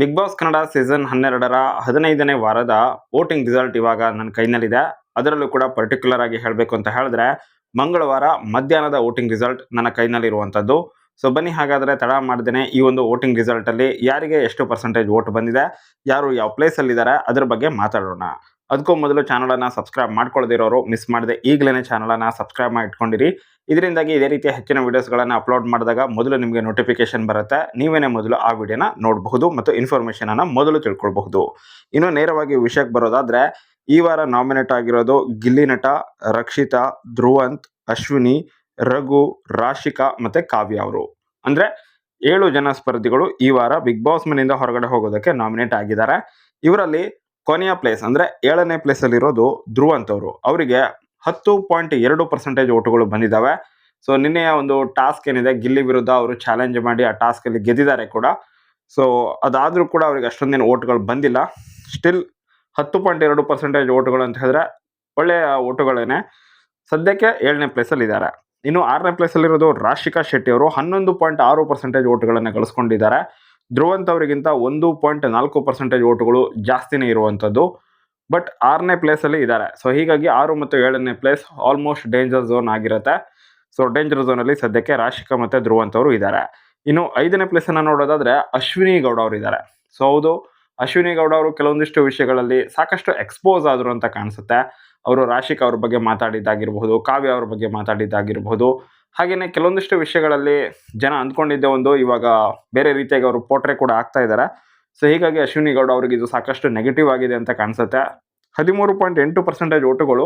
Big boss Kannada season ಹನ್ನೆರಡರ ಹದಿನೈದನೇ ವಾರದ ವೋಟಿಂಗ್ ರಿಸಲ್ಟ್ ಇವಾಗ ನನ್ನ ಕೈನಲ್ಲಿದೆ. ಅದರಲ್ಲೂ ಕೂಡ ಪರ್ಟಿಕ್ಯುಲರ್ ಆಗಿ ಹೇಳಬೇಕು ಅಂತ ಹೇಳಿದ್ರೆ, ಮಂಗಳವಾರ ಮಧ್ಯಾಹ್ನದ ವೋಟಿಂಗ್ ರಿಸಲ್ಟ್ ನನ್ನ ಕೈನಲ್ಲಿರುವಂಥದ್ದು. ಸೊ ಬನ್ನಿ ಹಾಗಾದರೆ ತಡ ಮಾಡ್ದೇನೆ ಈ ಒಂದು ವೋಟಿಂಗ್ ರಿಸಲ್ಟಲ್ಲಿ ಯಾರಿಗೆ ಎಷ್ಟು ಪರ್ಸೆಂಟೇಜ್ ವೋಟ್ ಬಂದಿದೆ, ಯಾರು ಯಾವ ಪ್ಲೇಸಲ್ಲಿದ್ದಾರೆ ಅದ್ರ ಬಗ್ಗೆ ಮಾತಾಡೋಣ. ಅದಕ್ಕೂ ಮೊದಲು ಚಾನಲನ್ನು ಸಬ್ಸ್ಕ್ರೈಬ್ ಮಾಡ್ಕೊಳ್ದಿರೋರು ಮಿಸ್ ಮಾಡದೆ ಈಗಲೇ ಚಾನಲನ್ನು ಸಬ್ಸ್ಕ್ರೈಬ್ ಮಾಡಿಟ್ಕೊಂಡಿರಿ. ಇದರಿಂದಾಗಿ ಇದೇ ರೀತಿಯ ಹೆಚ್ಚಿನ ವೀಡಿಯೋಸ್ಗಳನ್ನು ಅಪ್ಲೋಡ್ ಮಾಡಿದಾಗ ಮೊದಲು ನಿಮಗೆ ನೋಟಿಫಿಕೇಶನ್ ಬರುತ್ತೆ. ನೀವೇನೇ ಮೊದಲು ಆ ವಿಡಿಯೋನ ನೋಡಬಹುದು ಮತ್ತು ಇನ್ಫಾರ್ಮೇಷನನ್ನು ಮೊದಲು ತಿಳ್ಕೊಳ್ಬಹುದು. ಇನ್ನು ನೇರವಾಗಿ ವಿಷಯಕ್ಕೆ ಬರೋದಾದರೆ, ಈ ವಾರ ನಾಮಿನೇಟ್ ಆಗಿರೋದು ಗಿಲ್ಲಿ ನಟ, ರಕ್ಷಿತಾ, ಧ್ರುವಂತ್, ಅಶ್ವಿನಿ, ರಘು, ರಾಶಿಕಾ ಮತ್ತು ಕಾವ್ಯ ಅವರು. ಅಂದರೆ ಏಳು ಜನ ಸ್ಪರ್ಧಿಗಳು ಈ ವಾರ ಬಿಗ್ ಬಾಸ್ ಮನೆಯಿಂದ ಹೊರಗಡೆ ಹೋಗೋದಕ್ಕೆ ನಾಮಿನೇಟ್ ಆಗಿದ್ದಾರೆ. ಇವರಲ್ಲಿ ಕೊನೆಯ ಪ್ಲೇಸ್ ಅಂದ್ರೆ ಏಳನೇ ಪ್ಲೇಸ್ ಅಲ್ಲಿರೋದು ಧ್ರುವಂತ್ ಅವರು ಅವರಿಗೆ ಹತ್ತು ಪಾಯಿಂಟ್ ಎರಡು ಪರ್ಸೆಂಟೇಜ್ ಓಟುಗಳು ಬಂದಿದ್ದಾವೆ ಸೊ ನಿನ್ನೆಯ ಒಂದು ಟಾಸ್ಕ್ ಏನಿದೆ, ಗಿಲ್ಲಿ ವಿರುದ್ಧ ಅವರು ಚಾಲೆಂಜ್ ಮಾಡಿ ಆ ಟಾಸ್ಕ್ ಅಲ್ಲಿ ಗೆದ್ದಿದ್ದಾರೆ ಕೂಡ. ಸೊ ಅದಾದ್ರೂ ಕೂಡ ಅವರಿಗೆ ಅಷ್ಟೊಂದೇನು ಓಟ್ಗಳು ಬಂದಿಲ್ಲ. ಸ್ಟಿಲ್ ಹತ್ತು ಪಾಯಿಂಟ್ ಎರಡು ಪರ್ಸೆಂಟೇಜ್ ಓಟುಗಳು ಅಂತ ಹೇಳಿದ್ರೆ ಒಳ್ಳೆಯ ಓಟುಗಳೇನೆ ಸದ್ಯಕ್ಕೆ ಏಳನೇ ಪ್ಲೇಸಲ್ಲಿ ಇದ್ದಾರೆ. ಇನ್ನು ಆರನೇ ಪ್ಲೇಸಲ್ಲಿರೋದು ರಾಶಿಕಾ ಶೆಟ್ಟಿ ಅವರು ಹನ್ನೊಂದು ಪಾಯಿಂಟ್ ಆರು ಪರ್ಸೆಂಟೇಜ್ ಓಟುಗಳನ್ನು ಗಳಿಸ್ಕೊಂಡಿದ್ದಾರೆ. ಧ್ರುವಂತ್ ಅವರಿಗಿಂತ ಒಂದು ಪಾಯಿಂಟ್ ನಾಲ್ಕು ಪರ್ಸೆಂಟೇಜ್ ಓಟುಗಳು ಜಾಸ್ತಿನೇ ಇರುವಂಥದ್ದು. ಬಟ್ ಆರನೇ ಪ್ಲೇಸಲ್ಲಿ ಇದ್ದಾರೆ. ಸೊ ಹೀಗಾಗಿ ಆರು ಮತ್ತು ಏಳನೇ ಪ್ಲೇಸ್ ಆಲ್ಮೋಸ್ಟ್ ಡೇಂಜರ್ ಝೋನ್ ಆಗಿರುತ್ತೆ. ಸೊ ಡೇಂಜರ್ ಝೋನಲ್ಲಿ ಸದ್ಯಕ್ಕೆ ರಾಶಿಕಾ ಮತ್ತು ಧ್ರುವಂತ್ ಅವರು ಇದ್ದಾರೆ. ಇನ್ನು ಐದನೇ ಪ್ಲೇಸನ್ನು ನೋಡೋದಾದರೆ ಅಶ್ವಿನಿ ಗೌಡ ಅವರು ಇದ್ದಾರೆ. ಸೊ ಹೌದು, ಅಶ್ವಿನಿ ಗೌಡ ಅವರು ಕೆಲವೊಂದಿಷ್ಟು ವಿಷಯಗಳಲ್ಲಿ ಸಾಕಷ್ಟು ಎಕ್ಸ್ಪೋಸ್ ಆದರು ಅಂತ ಕಾಣಿಸುತ್ತೆ. ಅವರು ರಾಶಿಕ್ ಅವ್ರ ಬಗ್ಗೆ ಮಾತಾಡಿದ್ದಾಗಿರ್ಬೋದು ಕಾವ್ಯ ಅವ್ರ ಬಗ್ಗೆ ಮಾತಾಡಿದ್ದಾಗಿರ್ಬೋದು ಹಾಗೆಯೇ ಕೆಲವೊಂದಿಷ್ಟು ವಿಷಯಗಳಲ್ಲಿ ಜನ ಅಂದ್ಕೊಂಡಿದ್ದೆ ಒಂದು ಇವಾಗ ಬೇರೆ ರೀತಿಯಾಗಿ ಅವರು ಪೋಟ್ರೆ ಕೂಡ ಆಗ್ತಾ ಇದ್ದಾರೆ. ಸೊ ಹೀಗಾಗಿ ಅಶ್ವಿನಿ ಗೌಡ ಅವ್ರಿಗೆ ಇದು ಸಾಕಷ್ಟು ನೆಗೆಟಿವ್ ಆಗಿದೆ ಅಂತ ಕಾಣಿಸುತ್ತೆ. ಹದಿಮೂರು ಪಾಯಿಂಟ್ ಎಂಟು ಪರ್ಸೆಂಟೇಜ್ ಓಟುಗಳು.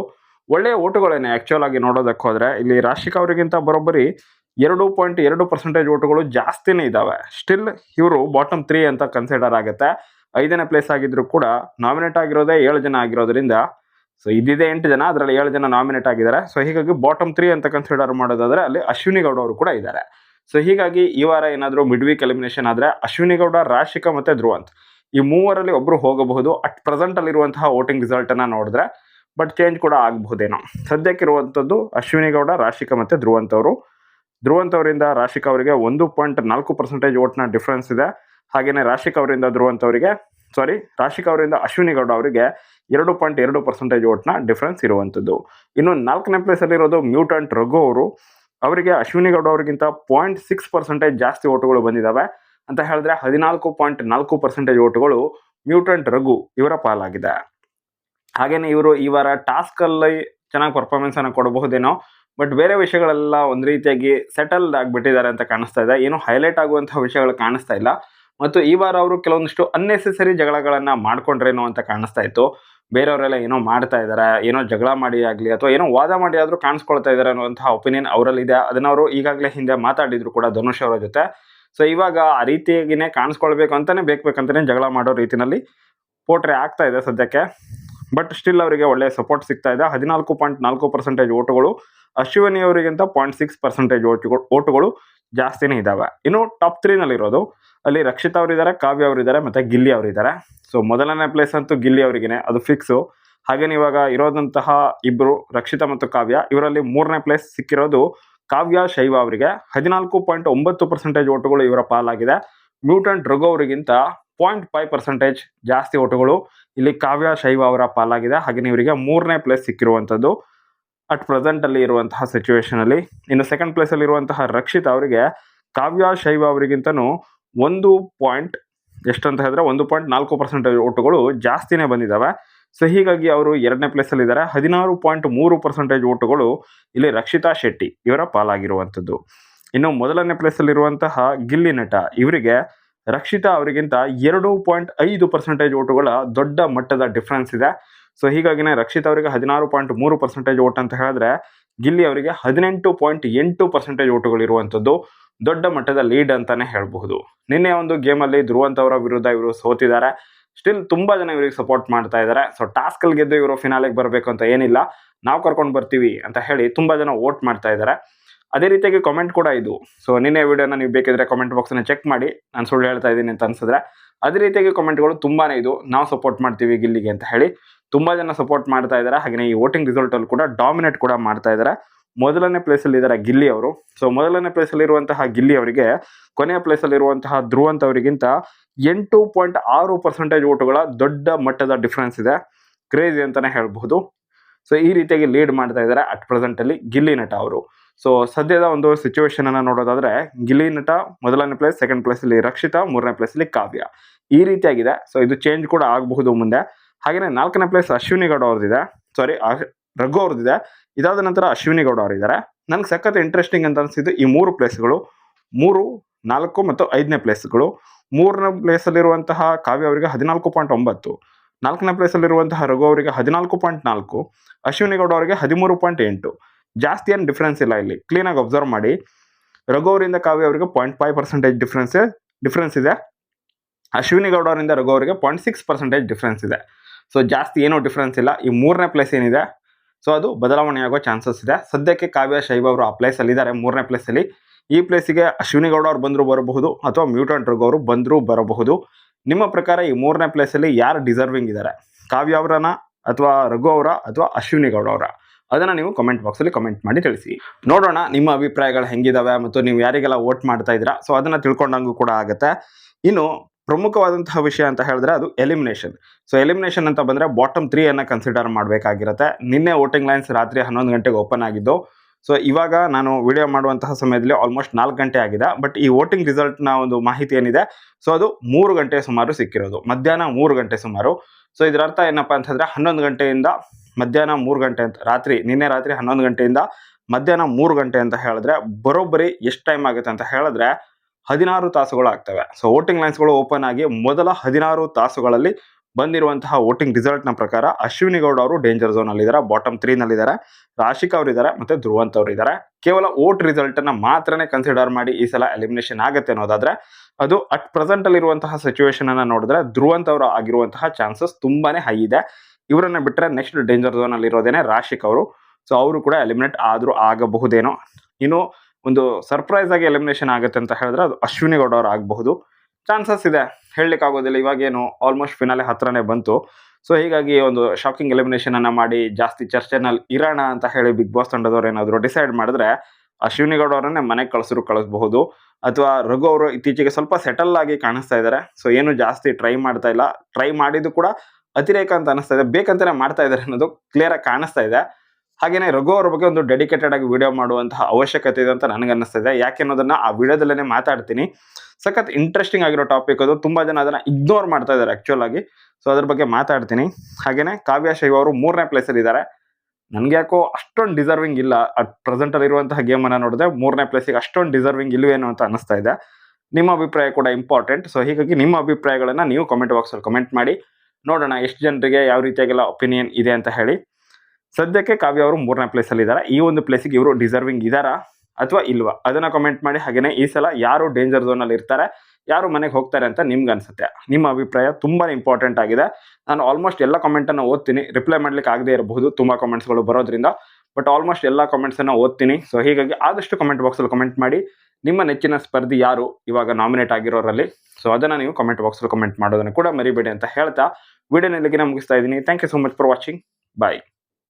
ಒಳ್ಳೆಯ ಓಟುಗಳೇನೆ ಆ್ಯಕ್ಚುಯಲ್ ಆಗಿ ನೋಡೋದಕ್ಕೆ ಹೋದರೆ. ಇಲ್ಲಿ ರಾಶಿಕ್ ಅವರಿಗಿಂತ ಬರೋಬ್ಬರಿ ಎರಡು ಪಾಯಿಂಟ್ ಎರಡು ಪರ್ಸೆಂಟೇಜ್ ಓಟುಗಳು ಜಾಸ್ತಿನೇ ಇದ್ದಾವೆ. ಸ್ಟಿಲ್ ಇವರು ಬಾಟಮ್ ತ್ರೀ ಅಂತ ಕನ್ಸಿಡರ್ ಆಗುತ್ತೆ. ಐದನೇ ಪ್ಲೇಸ್ ಆಗಿದ್ರು ಕೂಡ ನಾಮಿನೇಟ್ ಆಗಿರೋದೇ ಏಳು ಜನ ಆಗಿರೋದ್ರಿಂದ ಸೊ ಇದಿದೆ ಎಂಟು ಜನ, ಅದರಲ್ಲಿ ಏಳು ಜನ ನಾಮಿನೇಟ್ ಆಗಿದ್ದಾರೆ. ಸೊ ಹೀಗಾಗಿ ಬಾಟಮ್ ತ್ರೀ ಅಂತ ಕನ್ಸಿಡರ್ ಮಾಡೋದಾದ್ರೆ ಅಲ್ಲಿ ಅಶ್ವಿನಿ ಗೌಡ ಅವರು ಕೂಡ ಇದ್ದಾರೆ. ಸೊ ಹೀಗಾಗಿ ಈ ವಾರ ಏನಾದರೂ ಮಿಡ್ ವೀಕ್ ಎಲಿಮಿನೇಷನ್ ಆದರೆ ಅಶ್ವಿನಿ ಗೌಡ, ರಾಶಿಕಾ ಮತ್ತು ಧ್ರುವಂತ್ ಈ ಮೂವರಲ್ಲಿ ಒಬ್ಬರು ಹೋಗಬಹುದು. ಅಟ್ ಪ್ರೆಸೆಂಟ್ ಅಲ್ಲಿರುವಂತಹ ವೋಟಿಂಗ್ ರಿಸಲ್ಟ್ ಅನ್ನ ನೋಡಿದ್ರೆ ಬಟ್ ಚೇಂಜ್ ಕೂಡ ಆಗಬಹುದೇನೋ. ಸದ್ಯಕ್ಕಿರುವಂಥದ್ದು ಅಶ್ವಿನಿ ಗೌಡ, ರಾಶಿಕಾ ಮತ್ತೆ ಧ್ರುವಂತ್ ಅವರು. ಧ್ರುವಂತ್ ಅವರಿಂದ ರಾಶಿಕಾ ಅವರಿಗೆ ಒಂದು ಪಾಯಿಂಟ್ ನಾಲ್ಕು ಪರ್ಸೆಂಟೇಜ್ ಓಟ್ನ ಡಿಫ್ರೆನ್ಸ್ ಇದೆ. ಹಾಗೆಯೇ ರಾಶಿಕಾ ಅವರಿಂದ ಧ್ರುವಂತ್ ಅವರಿಗೆ ಸಾರಿ ರಾಶಿಕ್ ಅವರಿಂದ ಅಶ್ವಿನಿ ಗೌಡ ಅವರಿಗೆ ಎರಡು ಪಾಯಿಂಟ್ ಎರಡು ಪರ್ಸೆಂಟೇಜ್ ಓಟ್ನ ಡಿಫ್ರೆನ್ಸ್ ಇರುವಂಥದ್ದು. ಇನ್ನು ನಾಲ್ಕನೇ ಪ್ಲೇಸಲ್ಲಿರೋದು ಮ್ಯೂಟಂಟ್ ರಘು ಅವರು. ಅವರಿಗೆ ಅಶ್ವಿನಿ ಗೌಡ ಅವರಿಗಿಂತ ಪಾಯಿಂಟ್ ಸಿಕ್ಸ್ ಪರ್ಸೆಂಟೇಜ್ ಜಾಸ್ತಿ ಓಟುಗಳು ಬಂದಿದ್ದಾವೆ ಅಂತ ಹೇಳಿದ್ರೆ ಹದಿನಾಲ್ಕು ಪಾಯಿಂಟ್ ನಾಲ್ಕು ಪರ್ಸೆಂಟೇಜ್ ಓಟುಗಳು ಮ್ಯೂಟಂಟ್ ರಘು ಇವರ ಪಾಲಾಗಿದೆ. ಹಾಗೇನೆ ಇವರು ಈ ವಾರ ಟಾಸ್ಕಲ್ಲಿ ಚೆನ್ನಾಗಿ ಪರ್ಫಾರ್ಮೆನ್ಸ್ ಅನ್ನು ಕೊಡಬಹುದೇನೋ ಬಟ್ ಬೇರೆ ವಿಷಯಗಳೆಲ್ಲ ಒಂದು ರೀತಿಯಾಗಿ ಸೆಟಲ್ಡ್ ಆಗಿಬಿಟ್ಟಿದ್ದಾರೆ ಅಂತ ಕಾಣಿಸ್ತಾ ಇದೆ. ಏನು ಹೈಲೈಟ್ ಆಗುವಂತಹ ವಿಷಯಗಳು ಕಾಣಿಸ್ತಾ ಇಲ್ಲ. ಮತ್ತು ಈ ವಾರ ಅವರು ಕೆಲವೊಂದಿಷ್ಟು ಅನ್ನೆಸೆಸರಿ ಜಗಳಗಳನ್ನು ಮಾಡ್ಕೊಂಡ್ರೇನೋ ಅಂತ ಕಾಣಿಸ್ತಾ ಇತ್ತು. ಬೇರೆಯವರೆಲ್ಲ ಏನೋ ಮಾಡ್ತಾ ಇದ್ದಾರೆ ಏನೋ ಜಗಳ ಮಾಡಿ ಆಗಲಿ ಅಥವಾ ಏನೋ ವಾದ ಮಾಡಿ ಆದರೂ ಕಾಣಿಸ್ಕೊಳ್ತಾ ಇದ್ದಾರೆ ಅನ್ನುವಂತಹ ಒಪಿನಿಯನ್ ಅವರಲ್ಲಿ ಇದೆ ಅದನ್ನ ಅವರು ಈಗಾಗಲೇ ಹಿಂದೆ ಮಾತಾಡಿದ್ರು ಕೂಡ ಧನುಷ್ ಅವರ ಜೊತೆ. ಸೊ ಇವಾಗ ಆ ರೀತಿಯಾಗಿನೇ ಕಾಣಿಸ್ಕೊಳ್ಬೇಕು ಅಂತಾನೆ ಬೇಕು ಬೇಕಂತಾನೆ ಜಗಳ ಮಾಡೋ ರೀತಿನಲ್ಲಿ ಪೋಟ್ರೆ ಆಗ್ತಾ ಇದೆ ಸದ್ಯಕ್ಕೆ. ಬಟ್ ಸ್ಟಿಲ್ ಅವರಿಗೆ ಒಳ್ಳೆಯ ಸಪೋರ್ಟ್ ಸಿಗ್ತಾ ಇದೆ. ಹದಿನಾಲ್ಕು ಪಾಯಿಂಟ್ ನಾಲ್ಕು ಪರ್ಸೆಂಟೇಜ್ ಓಟುಗಳು ಅಶ್ವಿನಿ ಅವರಿಗಿಂತ ಪಾಯಿಂಟ್ ಸಿಕ್ಸ್ ಪರ್ಸೆಂಟೇಜ್ ಓಟುಗಳು ಜಾಸ್ತಿನೇ ಇದ್ದಾವೆ ಇನ್ನು ಟಾಪ್ ತ್ರೀನಲ್ಲಿರೋದು ಅಲ್ಲಿ ರಕ್ಷಿತ್ ಅವರಿದ್ದಾರೆ ಕಾವ್ಯ ಅವರಿದ್ದಾರೆ ಮತ್ತು ಗಿಲ್ಲಿ ಅವರಿದ್ದಾರೆ ಸೊ ಮೊದಲನೇ ಪ್ಲೇಸ್ ಅಂತೂ ಗಿಲ್ಲಿ ಅವರಿಗೇನೆ, ಅದು ಫಿಕ್ಸು ಹಾಗೇನೆ ಇವಾಗ ಇರೋದಂತಹ ಇಬ್ಬರು ರಕ್ಷಿತಾ ಮತ್ತು ಕಾವ್ಯ, ಇವರಲ್ಲಿ ಮೂರನೇ ಪ್ಲೇಸ್ ಸಿಕ್ಕಿರೋದು ಕಾವ್ಯ, ಶೈವ ಅವರಿಗೆ. ಹದಿನಾಲ್ಕು ಪಾಯಿಂಟ್ ಒಂಬತ್ತು ಪರ್ಸೆಂಟೇಜ್ ಓಟುಗಳು ಇವರ ಪಾಲಾಗಿದೆ. ಮ್ಯೂಟಂಟ್ ರಘು ಅವರಿಗಿಂತ ಪಾಯಿಂಟ್ ಫೈವ್ ಪರ್ಸೆಂಟೇಜ್ ಜಾಸ್ತಿ ಓಟುಗಳು ಇಲ್ಲಿ ಕಾವ್ಯ, ಶೈವ ಅವರ ಪಾಲಾಗಿದೆ. ಹಾಗೆಯೇ ಇವರಿಗೆ ಮೂರನೇ ಪ್ಲೇಸ್ ಸಿಕ್ಕಿರುವಂಥದ್ದು. ಅಟ್ ಪ್ರೆಸೆಂಟ್ ಅಲ್ಲಿ ಇರುವಂತಹ ಸಿಚುವೇಶನ್ ಅಲ್ಲಿ, ಇನ್ನು ಸೆಕೆಂಡ್ ಪ್ಲೇಸ್ ಅಲ್ಲಿ ಇರುವಂತಹ ರಕ್ಷಿತ್ ಅವರಿಗೆ, ಕಾವ್ಯ, ಶೈವ ಅವರಿಗಿಂತನೂ ಒಂದು ಪಾಯಿಂಟ್ ಎಷ್ಟಂತ ಹೇಳಿದ್ರೆ ಒಂದು ಪಾಯಿಂಟ್ ನಾಲ್ಕು ಪರ್ಸೆಂಟೇಜ್ ಓಟುಗಳು ಜಾಸ್ತಿನೇ ಬಂದಿದ್ದಾವೆ ಸೊ ಹೀಗಾಗಿ ಅವರು ಎರಡನೇ ಪ್ಲೇಸ್ ಅಲ್ಲಿ ಇದ್ದಾರೆ ಹದಿನಾರು ಪಾಯಿಂಟ್ ಮೂರು ಪರ್ಸೆಂಟೇಜ್ ಓಟುಗಳು ಇಲ್ಲಿ ರಕ್ಷಿತಾ ಶೆಟ್ಟಿ ಇವರ ಪಾಲಾಗಿರುವಂಥದ್ದು. ಇನ್ನು ಮೊದಲನೇ ಪ್ಲೇಸ್ ಅಲ್ಲಿರುವಂತಹ ಗಿಲ್ಲಿ ನಟ, ಇವರಿಗೆ ರಕ್ಷಿತಾ ಅವರಿಗಿಂತ ಎರಡು ಪಾಯಿಂಟ್ ಐದು ಪರ್ಸೆಂಟೇಜ್ ಓಟುಗಳ ದೊಡ್ಡ ಮಟ್ಟದ ಡಿಫ್ರೆನ್ಸ್ ಇದೆ. ಸೊ ಹೀಗಾಗಿನೇ ರಕ್ಷಿತ್ ಅವರಿಗೆ ಹದಿನಾರು ಪಾಯಿಂಟ್ ಮೂರು ಪರ್ಸೆಂಟೇಜ್ ಓಟ್ ಅಂತ ಹೇಳಿದ್ರೆ, ಗಿಲ್ಲಿ ಅವರಿಗೆ ಹದಿನೆಂಟು ಪಾಯಿಂಟ್ ಎಂಟು ಪರ್ಸೆಂಟೇಜ್ ಓಟುಗಳು ಇರುವಂಥದ್ದು ದೊಡ್ಡ ಮಟ್ಟದ ಲೀಡ್ ಅಂತಾನೆ ಹೇಳಬಹುದು. ನಿನ್ನೆ ಒಂದು ಗೇಮಲ್ಲಿ ಧ್ರುವಂತ ಅವರ ವಿರುದ್ಧ ಇವರು ಸೋತಿದ್ದಾರೆ. ಸ್ಟಿಲ್ ತುಂಬಾ ಜನ ಇವರಿಗೆ ಸಪೋರ್ಟ್ ಮಾಡ್ತಾ ಇದ್ದಾರೆ. ಸೊ ಟಾಸ್ಕ್ ಅಲ್ಲಿ ಗೆದ್ದು ಇವರು ಫಿನಾಲೆಗೆ ಬರಬೇಕು ಅಂತ ಏನಿಲ್ಲ. ನಾವು ಕರ್ಕೊಂಡು ಬರ್ತೀವಿ ಅಂತ ಹೇಳಿ ತುಂಬಾ ಜನ ವೋಟ್ ಮಾಡ್ತಾ ಇದ್ದಾರೆ. ಅದೇ ರೀತಿಯಾಗಿ ಕಾಮೆಂಟ್ ಕೂಡ ಇದು. ಸೊ ನಿನ್ನೆ ವಿಡಿಯೋನ ನೀವು ಬೇಕಿದ್ರೆ ಕಾಮೆಂಟ್ ಬಾಕ್ಸ್ನ ಚೆಕ್ ಮಾಡಿ. ನಾನು ಸುಳ್ಳು ಹೇಳ್ತಾ ಇದ್ದೀನಿ ಅಂತ ಅನ್ಸಿದ್ರೆ. ಅದೇ ರೀತಿಯಾಗಿ ಕಾಮೆಂಟ್ಗಳು ತುಂಬಾನೇ ಇದು. ನಾವು ಸಪೋರ್ಟ್ ಮಾಡ್ತೀವಿ ಗಿಲ್ಲಿಗೆ ಅಂತ ಹೇಳಿ. ತುಂಬಾ ಜನ ಸಪೋರ್ಟ್ ಮಾಡ್ತಾ ಇದ್ದಾರೆ. ಹಾಗೆಯೇ ಈ ವೋಟಿಂಗ್ ರಿಸಲ್ಟ್ ಅಲ್ಲಿ ಕೂಡ ಡಾಮಿನೇಟ್ ಕೂಡ ಮಾಡ್ತಾ ಇದ್ದಾರೆ. ಮೊದಲನೇ ಪ್ಲೇಸಲ್ಲಿ ಇದ್ದಾರೆ ಗಿಲ್ಲಿ ಅವರು. ಸೊ ಮೊದಲನೇ ಪ್ಲೇಸಲ್ಲಿ ಇರುವಂತಹ ಗಿಲ್ಲಿ ಅವರಿಗೆ, ಕೊನೆಯ ಪ್ಲೇಸಲ್ಲಿರುವಂತಹ ಧ್ರುವಂತ್ ಅವರಿಗಿಂತ ಎಂಟು ಪಾಯಿಂಟ್ ಆರು ಪರ್ಸೆಂಟೇಜ್ ಓಟುಗಳ ದೊಡ್ಡ ಮಟ್ಟದ ಡಿಫ್ರೆನ್ಸ್ ಇದೆ. ಕ್ರೇಜಿ ಅಂತಾನೆ ಹೇಳ್ಬಹುದು. ಸೊ ಈ ರೀತಿಯಾಗಿ ಲೀಡ್ ಮಾಡ್ತಾ ಇದ್ದಾರೆ ಅಟ್ ಪ್ರೆಸೆಂಟ್ ಅಲ್ಲಿ ಗಿಲ್ಲಿ ನಟ ಅವರು. ಸೊ ಸದ್ಯದ ಒಂದು ಸಿಚುವೇಶನ್ ಅನ್ನ ನೋಡೋದಾದ್ರೆ ಗಿಲಿ ನಟ ಮೊದಲನೇ ಪ್ಲೇಸ್ ಸೆಕೆಂಡ್ ಪ್ಲೇಸ್ ಅಲ್ಲಿ ರಕ್ಷಿತಾ, ಮೂರನೇ ಪ್ಲೇಸ್ ಅಲ್ಲಿ ಕಾವ್ಯ. ಈ ರೀತಿಯಾಗಿದೆ. ಸೊ ಇದು ಚೇಂಜ್ ಕೂಡ ಆಗಬಹುದು ಮುಂದೆ. ಹಾಗೆಯೇ ನಾಲ್ಕನೇ ಪ್ಲೇಸ್ ಅಶ್ವಿನಿ ಗೌಡ ಅವ್ರದ್ದಿದೆ. ಸಾರಿ ರಘು ಅವ್ರದ್ದಿದೆ. ಇದಾದ ನಂತರ ಅಶ್ವಿನಿ ಗೌಡ ಅವರಿದ್ದಾರೆ. ನನಗೆ ಸಖತ್ ಇಂಟ್ರೆಸ್ಟಿಂಗ್ ಅಂತ ಅನಿಸಿದ್ದು ಈ ಮೂರು ಪ್ಲೇಸ್ಗಳು ಮೂರು, ನಾಲ್ಕು ಮತ್ತು ಐದನೇ ಪ್ಲೇಸ್ಗಳು ಮೂರನೇ ಪ್ಲೇಸಲ್ಲಿರುವಂತಹ ಕಾವ್ಯ ಅವರಿಗೆ ಹದಿನಾಲ್ಕು ಪಾಯಿಂಟ್ ಒಂಬತ್ತು. ನಾಲ್ಕನೇ ಪ್ಲೇಸಲ್ಲಿರುವಂತಹ ರಘು ಅವರಿಗೆ ಹದಿನಾಲ್ಕು ಪಾಯಿಂಟ್ ನಾಲ್ಕು. ಅಶ್ವಿನಿ ಗೌಡ ಅವರಿಗೆ ಹದಿಮೂರು ಪಾಯಿಂಟ್ ಎಂಟು. ಜಾಸ್ತಿ ಏನು ಡಿಫ್ರೆನ್ಸ್ ಇಲ್ಲ ಇಲ್ಲಿ. ಕ್ಲೀನಾಗಿ ಅಬ್ಸರ್ವ್ ಮಾಡಿ. ರಘು ಅವರಿಂದ ಕಾವ್ಯ ಅವರಿಗೆ point five percentage difference difference ಇದೆ. ಅಶ್ವಿನಿ ಗೌಡ ಅವರಿಂದ ರಘು ಅವರಿಗೆ ಪಾಯಿಂಟ್ ಸಿಕ್ಸ್ ಪರ್ಸೆಂಟೇಜ್ ಡಿಫ್ರೆನ್ಸ್ ಇದೆ. ಸೊ ಜಾಸ್ತಿ ಏನೂ ಡಿಫ್ರೆನ್ಸ್ ಇಲ್ಲ. ಈ ಮೂರನೇ ಪ್ಲೇಸ್ ಏನಿದೆ? ಸೊ ಅದು ಬದಲಾವಣೆ ಆಗೋ ಚಾನ್ಸಸ್ ಇದೆ. ಸದ್ಯಕ್ಕೆ ಕಾವ್ಯ ಶೈವ ಅವರು ಆ ಪ್ಲೇಸಲ್ಲಿ ಇದ್ದಾರೆ, ಮೂರನೇ ಪ್ಲೇಸಲ್ಲಿ ಈ ಪ್ಲೇಸಿಗೆ ಅಶ್ವಿನಿ ಗೌಡ ಅವರು ಬಂದರೂ ಬರಬಹುದು ಅಥವಾ ಮ್ಯೂಟಂಟ್ ರಘು ಅವರು ಬಂದರೂ ಬರಬಹುದು. ನಿಮ್ಮ ಪ್ರಕಾರ ಈ ಮೂರನೇ ಪ್ಲೇಸಲ್ಲಿ ಯಾರು ಡಿಸರ್ವಿಂಗ್ ಇದ್ದಾರೆ? ಕಾವ್ಯ ಅವರನ್ನ ಅಥವಾ ರಘು ಅವರ ಅಥವಾ ಅಶ್ವಿನಿ ಗೌಡ ಅವರ? ಅದನ್ನು ನೀವು ಕಮೆಂಟ್ ಬಾಕ್ಸಲ್ಲಿ ಕಮೆಂಟ್ ಮಾಡಿ ತಿಳಿಸಿ. ನೋಡೋಣ ನಿಮ್ಮ ಅಭಿಪ್ರಾಯಗಳು ಹೆಂಗಿದಾವೆ ಮತ್ತು ನೀವು ಯಾರಿಗೆಲ್ಲ ವೋಟ್ ಮಾಡ್ತಾ ಇದ್ದೀರಾ? ಸೊ ಅದನ್ನು ತಿಳ್ಕೊಂಡಂಗೂ ಕೂಡ ಆಗುತ್ತೆ. ಇನ್ನು ಪ್ರಮುಖವಾದಂತಹ ವಿಷಯ ಅಂತ ಹೇಳಿದ್ರೆ ಅದು ಎಲಿಮಿನೇಷನ್ ಸೊ ಎಲಿಮಿನೇಷನ್ ಅಂತ ಬಂದರೆ ಬಾಟಮ್ ತ್ರೀಯನ್ನು ಕನ್ಸಿಡರ್ ಮಾಡಬೇಕಾಗಿರುತ್ತೆ. ನಿನ್ನೆ ವೋಟಿಂಗ್ ಲೈನ್ಸ್ ರಾತ್ರಿ ಹನ್ನೊಂದು ಗಂಟೆಗೆ ಓಪನ್ ಆಗಿದ್ದು. ಸೊ ಇವಾಗ ನಾನು ವಿಡಿಯೋ ಮಾಡುವಂತಹ ಸಮಯದಲ್ಲಿ ಆಲ್ಮೋಸ್ಟ್ ನಾಲ್ಕು ಗಂಟೆ ಆಗಿದೆ. ಬಟ್ ಈ ವೋಟಿಂಗ್ ರಿಸಲ್ಟ್ನ ಒಂದು ಮಾಹಿತಿ ಏನಿದೆ? ಸೊ ಅದು ಮೂರು ಗಂಟೆ ಸುಮಾರು ಸಿಕ್ಕಿರೋದು. ಮಧ್ಯಾಹ್ನ ಮೂರು ಗಂಟೆ ಸುಮಾರು. ಸೊ ಇದರ ಅರ್ಥ ಏನಪ್ಪ ಅಂತಂದರೆ ಹನ್ನೊಂದು ಗಂಟೆಯಿಂದ ಮಧ್ಯಾಹ್ನ ಮೂರು ಗಂಟೆ ಅಂತ, ರಾತ್ರಿ, ನಿನ್ನೆ ರಾತ್ರಿ ಹನ್ನೊಂದು ಗಂಟೆಯಿಂದ ಮಧ್ಯಾಹ್ನ ಮೂರು ಗಂಟೆ ಅಂತ ಹೇಳಿದ್ರೆ ಬರೋಬ್ಬರಿ ಎಷ್ಟು ಟೈಮ್ ಆಗುತ್ತೆ ಅಂತ ಹೇಳಿದ್ರೆ ಹದಿನಾರು ತಾಸುಗಳು ಆಗ್ತವೆ. ಸೊ ವೋಟಿಂಗ್ ಲೈನ್ಸ್ಗಳು ಓಪನ್ ಆಗಿ ಮೊದಲ ಹದಿನಾರು ತಾಸುಗಳಲ್ಲಿ ಬಂದಿರುವಂತಹ ವೋಟಿಂಗ್ ರಿಸಲ್ಟ್ನ ಪ್ರಕಾರ ಅಶ್ವಿನಿ ಗೌಡ ಅವರು ಡೇಂಜರ್ ಝೋನ್ ಅಲ್ಲಿದ್ದಾರೆ ಬಾಟಮ್ ತ್ರೀನಲ್ಲಿದ್ದಾರೆ ರಾಶಿಕ್ ಅವರು ಇದ್ದಾರೆ ಮತ್ತೆ ಧ್ರುವಂತ್ ಅವರು ಇದ್ದಾರೆ ಕೇವಲ ವೋಟ್ ರಿಸಲ್ಟ್ ಅನ್ನ ಮಾತ್ರನೇ ಕನ್ಸಿಡರ್ ಮಾಡಿ ಈ ಸಲ ಎಲಿಮಿನೇಷನ್ ಆಗುತ್ತೆ ಅನ್ನೋದಾದ್ರೆ ಅದು ಅಟ್ ಪ್ರೆಸೆಂಟ್ ಅಲ್ಲಿ ಇರುವಂತಹ ಸಿಚುವೇಶನ್ ಅನ್ನ ನೋಡಿದ್ರೆ ಧ್ರುವಂತ್ ಅವರು ಆಗಿರುವಂತಹ ಚಾನ್ಸಸ್ ತುಂಬಾನೇ ಹೈ ಇದೆ. ಇವರನ್ನ ಬಿಟ್ಟರೆ ನೆಕ್ಸ್ಟ್ ಡೇಂಜರ್ ಅಲ್ಲಿ ಇರೋದೇನೆ ರಾಶಿಕ್ ಅವರು. ಸೊ ಅವರು ಕೂಡ ಎಲಿಮಿನೇಟ್ ಆದರೂ ಆಗಬಹುದೇನೋ. ಇನ್ನು ಒಂದು ಸರ್ಪ್ರೈಸ್ ಆಗಿ ಎಲಿಮಿನೇಷನ್ ಆಗುತ್ತೆ ಅಂತ ಹೇಳಿದ್ರೆ ಅದು ಅಶ್ವಿನಿ ಗೌಡ ಅವರು ಆಗಬಹುದು. ಚಾನ್ಸಸ್ ಇದೆ. ಹೇಳಲಿಕ್ಕೆ ಆಗೋದಿಲ್ಲ. ಇವಾಗೇನು ಆಲ್ಮೋಸ್ಟ್ ಫಿನಾಲೆ ಹತ್ರನೇ ಬಂತು. ಸೊ ಹೀಗಾಗಿ ಒಂದು ಶಾಕಿಂಗ್ ಎಲಿಮಿನೇಷನ್ ಅನ್ನ ಮಾಡಿ ಜಾಸ್ತಿ ಚರ್ಚೆನಲ್ಲಿ ಇರೋಣ ಅಂತ ಹೇಳಿ ಬಿಗ್ ಬಾಸ್ ತಂಡದವ್ರು ಏನಾದರೂ ಡಿಸೈಡ್ ಮಾಡಿದ್ರೆ ಅಶ್ವಿನಿ ಗೌಡ ಅವರನ್ನೇ ಮನೆಗೆ ಕಳಿಸಿದ್ರು ಕಳಿಸ್ಬಹುದು. ಅಥವಾ ರಘು ಅವರು ಇತ್ತೀಚೆಗೆ ಸ್ವಲ್ಪ ಸೆಟಲ್ ಆಗಿ ಕಾಣಿಸ್ತಾ ಇದ್ದಾರೆ ಸೊ ಏನು ಜಾಸ್ತಿ ಟ್ರೈ ಮಾಡ್ತಾ ಇಲ್ಲ. ಟ್ರೈ ಮಾಡಿದ್ದು ಕೂಡ ಅತಿರೇಕ ಅಂತ ಅನಿಸ್ತಾ ಇದೆ. ಬೇಕಂತಾನೆ ಮಾಡ್ತಾ ಇದ್ದಾರೆ ಅನ್ನೋದು ಕ್ಲಿಯರ್ ಆಗಿ ಕಾಣಿಸ್ತಾ ಇದೆ. ಹಾಗೇನೆ ರಘು ಅವ್ರ ಬಗ್ಗೆ ಒಂದು ಡೆಡಿಕೇಟೆಡ್ ಆಗಿ ವಿಡಿಯೋ ಮಾಡುವಂತಹ ಅವಶ್ಯಕತೆ ಇದೆ ಅಂತ ನನಗೆ ಅನ್ನಿಸ್ತಾ ಇದೆ. ಯಾಕೆ ಅನ್ನೋದನ್ನ ಆ ವಿಡಿಯೋದಲ್ಲೇ ಮಾತಾಡ್ತೀನಿ. ಸಖತ್ ಇಂಟ್ರೆಸ್ಟಿಂಗ್ ಆಗಿರೋ ಟಾಪಿಕ್ ಅದು. ತುಂಬಾ ಜನ ಅದನ್ನ ಇಗ್ನೋರ್ ಮಾಡ್ತಾ ಇದ್ದಾರೆ ಆಕ್ಚುಲ್ ಆಗಿ. ಸೊ ಅದ್ರ ಬಗ್ಗೆ ಮಾತಾಡ್ತೀನಿ. ಹಾಗೇನೆ ಕಾವ್ಯ ಶೈವ ಅವರು ಮೂರನೇ ಪ್ಲೇಸಲ್ಲಿ ಇದ್ದಾರೆ. ನನಗೆ ಯಾಕೋ ಅಷ್ಟೊಂದು ಡಿಸರ್ವಿಂಗ್ ಇಲ್ಲ. ಅಟ್ ಪ್ರೆಸೆಂಟ್ ಅಲ್ಲಿ ಇರುವಂತಹ ಗೇಮ್ ಅನ್ನ ನೋಡಿದ್ರೆ ಮೂರನೇ ಪ್ಲೇಸಿಗೆ ಅಷ್ಟೊಂದು ಡಿಸರ್ವಿಂಗ್ ಇಲ್ಲವೇನೋ ಅಂತ ಅನಿಸ್ತಾ ಇದೆ. ನಿಮ್ಮ ಅಭಿಪ್ರಾಯ ಕೂಡ ಇಂಪಾರ್ಟೆಂಟ್ ಸೊ ಹೀಗಾಗಿ ನಿಮ್ಮ ಅಭಿಪ್ರಾಯಗಳನ್ನು ನೀವು ಕಮೆಂಟ್ ಬಾಕ್ಸಲ್ಲಿ ಕಮೆಂಟ್ ಮಾಡಿ. ನೋಡೋಣ ಎಷ್ಟು ಜನರಿಗೆ ಯಾವ ರೀತಿಯಾಗೆಲ್ಲ ಒಪಿನಿಯನ್ ಇದೆ ಅಂತ ಹೇಳಿ. ಸದ್ಯಕ್ಕೆ ಕಾವ್ಯ ಅವರು ಮೂರನೇ ಪ್ಲೇಸಲ್ಲಿ ಇದ್ದಾರೆ. ಈ ಒಂದು ಪ್ಲೇಸಿಗೆ ಇವರು ಡಿಸರ್ವಿಂಗ್ ಇದ್ದಾರಾ ಅಥವಾ ಇಲ್ವಾ? ಅದನ್ನು ಕಮೆಂಟ್ ಮಾಡಿ. ಹಾಗೆಯೇ ಈ ಸಲ ಯಾರು ಡೇಂಜರ್ ಝೋನಲ್ಲಿ ಇರ್ತಾರೆ, ಯಾರು ಮನೆಗೆ ಹೋಗ್ತಾರೆ ಅಂತ ನಿಮ್ಗೆ ಅನ್ಸುತ್ತೆ. ನಿಮ್ಮ ಅಭಿಪ್ರಾಯ ತುಂಬಾ ಇಂಪಾರ್ಟೆಂಟ್ ಆಗಿದೆ. ನಾನು ಆಲ್ಮೋಸ್ಟ್ ಎಲ್ಲ ಕಮೆಂಟನ್ನು ಓದ್ತೀನಿ. ರಿಪ್ಲೈ ಮಾಡ್ಲಿಕ್ಕೆ ಆಗದೆ ಇರಬಹುದು. ತುಂಬ ಕಮೆಂಟ್ಸ್ಗಳು ಬರೋದ್ರಿಂದ. ಬಟ್ ಆಲ್ಮೋಸ್ಟ್ ಎಲ್ಲ ಕಮೆಂಟ್ಸನ್ನು ಓದ್ತೀನಿ. ಸೊ ಹೀಗಾಗಿ ಆದಷ್ಟು ಕಮೆಂಟ್ ಬಾಕ್ಸಲ್ಲಿ ಕಮೆಂಟ್ ಮಾಡಿ. ನಿಮ್ಮ ನೆಚ್ಚಿನ ಸ್ಪರ್ಧಿ ಯಾರು? ಇವಾಗ ನಾಮಿನೇಟ್ ಆಗಿರೋರಲ್ಲಿ. ಸೊ ಅದನ್ನ ನೀವು ಕಮೆಂಟ್ ಬಾಕ್ಸ್ ಅಲ್ಲಿ ಕಮೆಂಟ್ ಮಾಡೋದನ್ನು ಕೂಡ ಮರಿಬೇಡಿ ಅಂತ ಹೇಳ್ತಾ ವಿಡಿಯೋನ ಇಲ್ಲಿಗೆ ಮುಗಿಸ್ತಾ ಇದ್ದೀನಿ. Thank you so much for watching bye